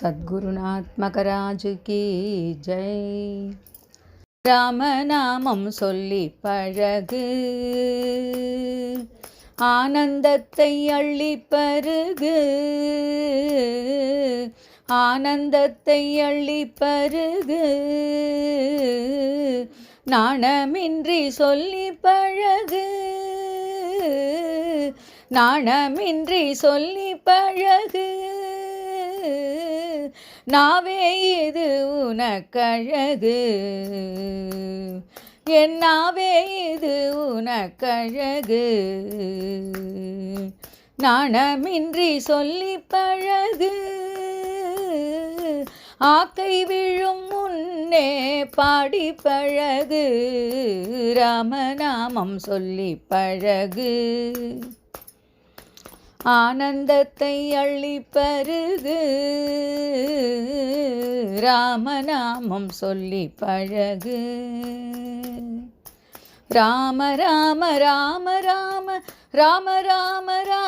சத்குருநாத்மகராஜு மகராஜு ஜெய். ராமநாமம் சொல்லி பழகு. ஆனந்தத்தை அள்ளி பருகு. ஆனந்தத்தை அள்ளி பருகு. நாணமின்றி சொல்லி பழகு. நாணமின்றி சொல்லி பழகு. நாவே இது உனக்கழகு. என்னாவே இது உனக்கழகு. நாணமின்றி சொல்லி பழகு. ஆக்கை விழும் முன்னே பாடி பழகு. ராமநாமம் சொல்லி பழகு. ஆனந்தத்தை அள்ளி பருகு ராமநாமம் சொல்லி பழகு. ராம ராம ராம ராம ராம ராம ராம